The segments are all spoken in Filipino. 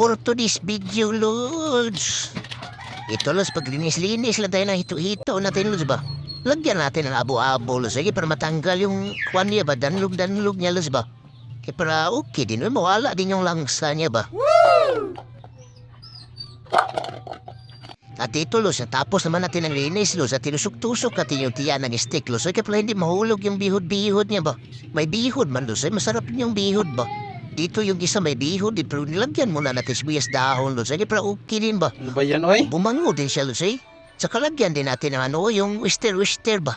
For today's video, Lods. Ito, Lods, paglinis-linis lang tayo na hito-hito natin, Lods ba? Lagyan natin ng abo-abo, Lods. Sige, para matanggal yung kwan niya ba? Danlog-danlog niya, Lods ba? Kaya para okay din, mawala din yung langsa niya ba? At ito, Luz, tapos naman natin ang linis, Luz, at tinusok-tusok natin yung tiyan ng stick, Luz. Ay, kaya pala hindi mahulog yung bihod-bihod niya ba? May bihod man, Luz. Ay, masarap yung bihod ba? Dito yung isa may bihod, di, pero nilagyan muna natin sibuyas dahon, Luz. Ay, kaya pala okay din ba? Ano ba yan, oy? Bumango din siya, Luz, eh. Saka lagyan din natin ng ano, yung wister-wister ba?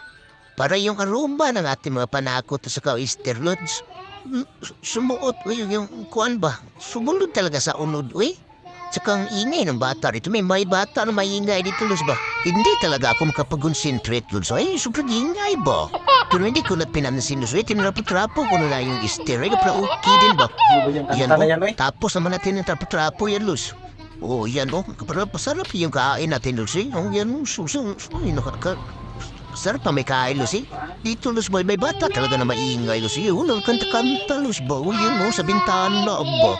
Para yung aroma ng ating mga panakot sa ka-wister, Luz. Mm, Sumuot, uy, yung kuan ba? Sumunod talaga sa unod, uy. Tsaka ang ingay ng bata rito. May may bata na maingay dito, Luz ba? Hindi talaga ako makapag-concentrate, Luz. Ay, sobrang ingay ba? Pero hindi ko na pinansin, Luz. Ay, tinrapo-trapo ko na lang yung ister. Ay, okay din ba? Ano Yan, na oh. oy? Tapos naman natin yung trapo-trapo yan, Luz. Oh, yan, oh. Kapra, pasarap yung kain natin, Luz. Eh. Oh, yan, oh. Susang, ay, nakaka... Sarap pa may kain, Luz, eh. Dito, Luz, boy, may bata talaga na maingay. Eh, oh, kanta-kanta, Luz? Oh, yan, oh, sa bintana, ba?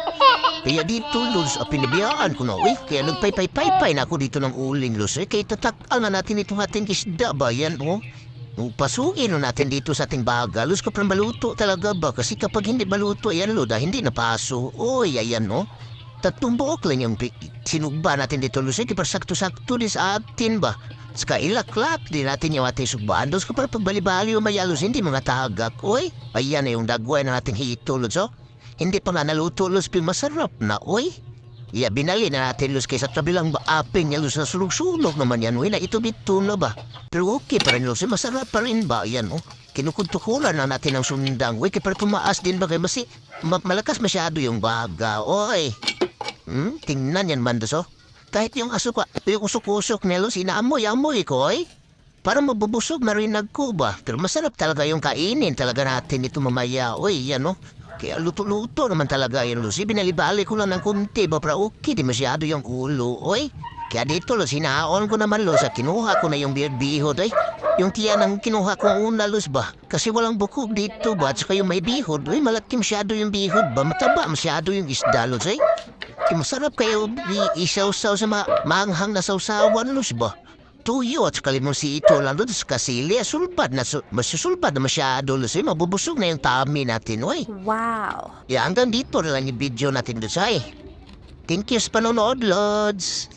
Kaya dito, Luz, ah, pinabiyaan ko na, eh. Kaya nagpay-pay-pay-pay na ako dito ng uling, Luz. Eh, kaya tatakal na natin itong ating isda ba, yan, oh. Nung pasukin na natin dito sa ating baga, Luz, kapag maluto talaga ba? Kasi kapag hindi maluto, ayan, Luda, hindi napaso. Oy, ayan, no? Tatlong buok lang yung sinugba natin dito, Luz. Eh, kapag sakto-sakto din sa atin ba? Ska ilaklap din natin yung ating sugbaan. Luz, kapag pagbali-bali yung maya, Luz, hindi mga tagak. Oy, ayan na yung dagway na nating hito, Luz, oh. Hindi pa nga naluto, Luz, pero masarap na, oy. Iya, binali na natin, Luz, kaysa tabilang baaping niya, Luz, na sulog-sulog naman yan, uy, na ito bito na ba? Pero okay pa rin, Luz, eh, masarap pa rin ba, yan, oh. Kinukuntukulan na natin ang sundang, uy, kaya para tumaas din ba, kaya masi, ma- malakas masyado yung baga, oy. Hmm, tingnan yan, Mandos, oh. Kahit yung aso ka, yung usok-usok niya, Luz, inaamoy-amoy ko, oy. Para mabubusog na rin nagkuba. Pero masarap talaga yung kainin talaga natin ito mamaya. Uy, yan no. Kaya luto-luto naman talaga yan, Lucy. Binalibali ko lang ng kunti para okay, di masyado yung ulo. Uy, kaya dito, Luz, hinaon ko naman, Luz, at kinuha ko na yung beard bihod, ay. Yung tiyan ang kinuha ko una, Luz, ba? Kasi walang bukog dito, ba? At saka yung may bihod, uy, malaki masyado yung bihod, ba? Mataba masyado yung isda, Luz, ay. Masarap kayo isaw-saw sa ma maanghang na sawsawan, Luz, ba? Tuyo at saka limang si ito lang doon sa kasili. Sulpad na, su- masusulpad na masyado, Luz, ay. Mabubusog na yung tummy natin, uy. Wow. Yeah, hanggang dito na lang yung video natin, Luz, ay. Thank you sa panonood, Lods.